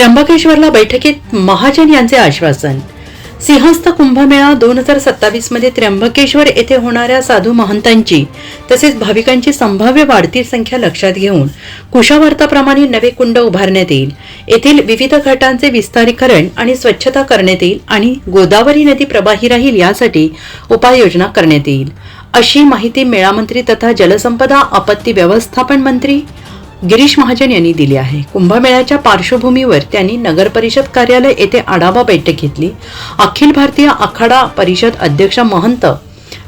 त्र्यंबकेश्वरला बैठकीत महाजन यांचे आश्वासन. सिंहस्थ कुंभमेळा दोन हजार सत्तावीसमध्ये त्र्यंबकेश्वर येथे होणाऱ्या साधू महंतांची तसेच भाविकांची संभाव्य वाढती संख्या लक्षात घेऊन कुशावर्ताप्रमाणे नवे कुंड उभारण्यात येईल. येथील विविध घाटांचे विस्तारीकरण आणि स्वच्छता करण्यात येईल आणि गोदावरी नदी प्रवाही राहील यासाठी उपाययोजना करण्यात येईल. अशी माहिती मेळामंत्री तथा जलसंपदा आपत्ती व्यवस्थापन मंत्री गिरीश महाजन यांनी दिली आहे. कुंभमेळ्याच्या पार्श्वभूमीवर त्यांनी नगर परिषद कार्यालय येथे आढावा बैठक घेतली. अखिल भारतीय आखाडा परिषद अध्यक्ष महंत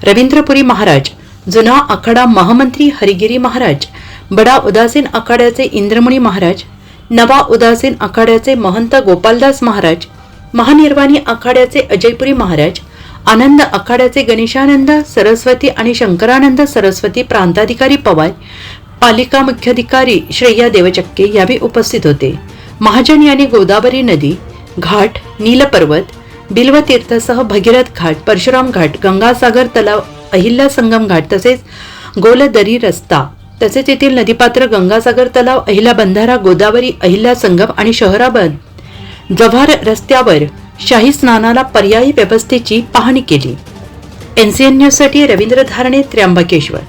रवींद्रपुरी महाराज जुना आखाडा महामंत्री हरिगिरी महाराज बडा उदासीन आखाड्याचे इंद्रमणी महाराज नवा उदासीन आखाड्याचे महंत गोपालदास महाराज महानिर्वाणी आखाड्याचे अजयपुरी महाराज आनंद आखाड्याचे गणेशानंद सरस्वती आणि शंकरानंद सरस्वती प्रांताधिकारी पवार पालिका मुख्याधिकारी श्रेया देवचक्के यावेळी उपस्थित होते. महाजन यांनी गोदावरी नदी घाट नीलपर्वत बिल्वतीर्थसह भगीरथ घाट परशुराम घाट गंगासागर तलाव अहिल्या संगम घाट तसेच गोलदरी रस्ता तसेच येथील नदीपात्र गंगासागर तलाव अहिल्या बंधारा गोदावरी अहिल्या संगम आणि शहराबंद जव्हार रस्त्यावर शाही स्नानाला पर्यायी व्यवस्थेची पाहणी केली. एन सी एन न्यूजसाठी रवींद्र धारणे त्र्यंबकेश्वर.